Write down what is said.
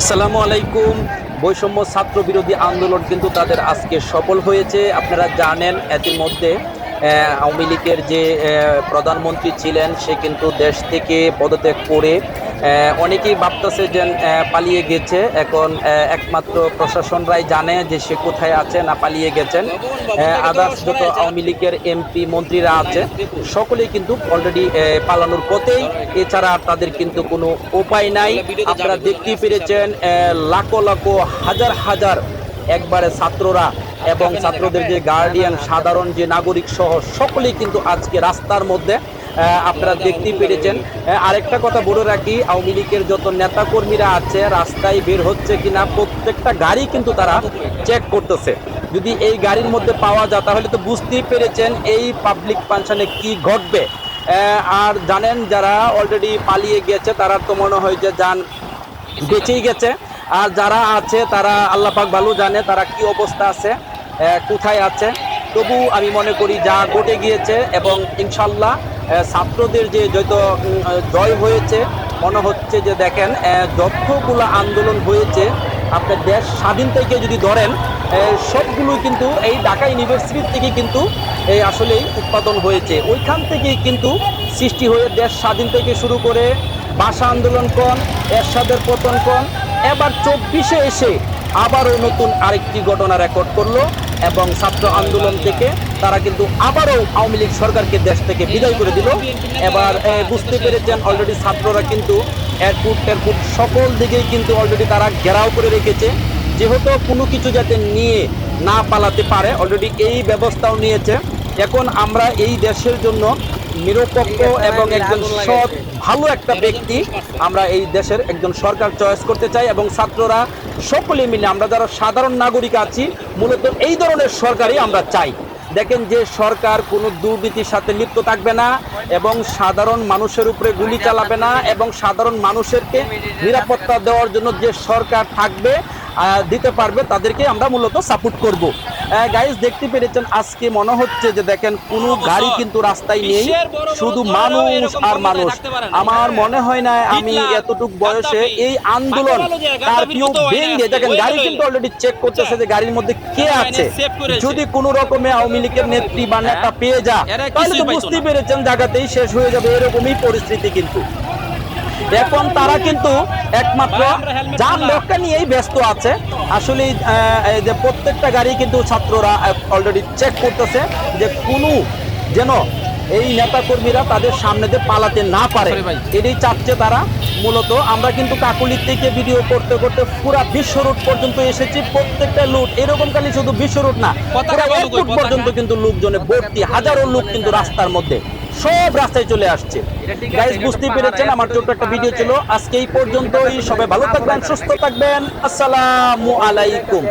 আসসালামু আলাইকুম। বৈষম্য ছাত্র বিরোধী আন্দোলন কিন্তু তাদের আজকে সফল হয়েছে। আপনারা জানেন মধ্যে আওয়ামী লীগের যে প্রধানমন্ত্রী ছিলেন, সে কিন্তু দেশ থেকে পদত্যাগ করে অনেকেই ভাবতেছে যে পালিয়ে গেছে। এখন একমাত্র প্রশাসনরাই জানে যে সে কোথায় আছে না পালিয়ে গেছেন। আদার্স যত আওয়ামী লীগের এমপি মন্ত্রীরা আছে, সকলেই কিন্তু অলরেডি পালানোর পথেই। এছাড়া তাদের কিন্তু কোনো উপায় নাই। আপনারা দেখতেই পেরেছেন লাখো লাখো, হাজার হাজার একবারে ছাত্ররা এবং ছাত্রদের যে গার্ডিয়ান সাধারণ যে নাগরিক সহ সকলেই কিন্তু আজকে রাস্তার মধ্যে আপনারা দেখতেই পেরেছেন। আরেকটা কথা বলে রাখি, আওয়ামী লীগের যত নেতাকর্মীরা আছে, রাস্তায় বের হচ্ছে কিনা, প্রত্যেকটা গাড়ি কিন্তু তারা চেক করতেছে। যদি এই গাড়ির মধ্যে পাওয়া যায়, তাহলে তো বুঝতেই পেরেছেন এই পাবলিক ফাংশনে কি ঘটবে। আর জানেন, যারা অলরেডি পালিয়ে গেছে, তারা তো মনে হয় যে যান বেঁচেই গেছে। আর যারা আছে, তারা আল্লাহ পাক ভালো জানে তারা কি অবস্থা আছে কোথায় আছে। তবু আমি মনে করি যা ঘটে গিয়েছে এবং ইনশাল্লাহ ছাত্রদের যে যত জয় হয়েছে, মনে হচ্ছে যে দেখেন যতগুলো আন্দোলন হয়েছে, আপনার দেশ স্বাধীন থেকে যদি ধরেন সবগুলো কিন্তু এই ঢাকা ইউনিভার্সিটি থেকে কিন্তু এই আসলেই উৎপাদন হয়েছে। ওইখান থেকেই কিন্তু সৃষ্টি হয়ে দেশ স্বাধীন থেকে শুরু করে ভাষা আন্দোলন কোন, এরশাদের পতন কোন। এবার চব্বিশে এসে আবারও নতুন আরেকটি ঘটনা রেকর্ড করল। এবং ছাত্র আন্দোলন থেকে তারা কিন্তু আবারও আওয়ামী লীগ সরকারকে দেশ থেকে বিদায় করে দিল। এবার বুঝতে পেরেছেন অলরেডি ছাত্ররা কিন্তু এয়ারপোর্ট, টেয়ারপোর্ট সকল দিকেই কিন্তু অলরেডি তারা ঘেরাও করে রেখেছে। যেহেতু কোনো কিছু যাতে নিয়ে না পালাতে পারে অলরেডি এই ব্যবস্থাও নিয়েছে। এখন আমরা এই দেশের জন্য নিরপেক্ষ এবং একজন সৎ ভালো একটা ব্যক্তি আমরা এই দেশের একজন সরকার চয়েস করতে চাই এবং ছাত্ররা সকলে মিলে আমরা যারা সাধারণ নাগরিক আছি মূলত এই ধরনের সরকারই আমরা চাই। দেখেন যে সরকার কোনো দুর্নীতির সাথে লিপ্ত থাকবে না এবং সাধারণ মানুষের উপরে গুলি চালাবে না এবং সাধারণ মানুষেরকে নিরাপত্তা দেওয়ার জন্য যে সরকার থাকবে দিতে পারবে তাদেরকে আমরা মূলত সাপোর্ট করব। গাইজ দেখতে পেরেছেন আজকে মনে হচ্ছে যে দেখেন কোনো গাড়ি কিন্তু রাস্তায় নেই শুধু মানুষ আর মানুষ। আমার মনে হয় না আমি এতটুক বয়সে এই আন্দোলন কারফিউ ভেঙে দেখেন গাড়ি কিন্তু অলরেডি চেক করতেছে যে গাড়ির মধ্যে কে আছে। যদি কোনো রকমে আওয়ামী লীগের নেত্রী বা নেতা পেয়ে যা তাহলে তো বুঝতেই পেরেছেন জায়গাতেই শেষ হয়ে যাবে এরকমই পরিস্থিতি কিন্তু। এখন তারা কিন্তু একমাত্র যান রক্ষা নিয়েই ব্যস্ত আছে। আসলে এই যে প্রত্যেকটা গাড়ি কিন্তু ছাত্ররা অলরেডি চেক করতেছে যে কোনো যেন এই নেতা কর্মীরা তাদের সামনে দিয়ে পালাতে না পারে এটাই চাচ্ছে তারা। মূলত আমরা কিন্তু কাকুলির থেকে ভিডিও করতে করতে পুরা বিশ্ব রুট পর্যন্ত এসেছি। প্রত্যেকটা লুট এরকম খালি শুধু বিশ্ব রুট না পর্যন্ত কিন্তু লোকজনে ভর্তি হাজারো লোক কিন্তু রাস্তার মধ্যে। সব রাস্তায় চলে আসছে। গাইজ বুঝতেই পেরেছেন? আমার ছোট্ট একটা ভিডিও ছিল। আজকে এই পর্যন্তই। সবাই ভালো থাকবেন সুস্থ থাকবেন। আসসালামু আলাইকুম।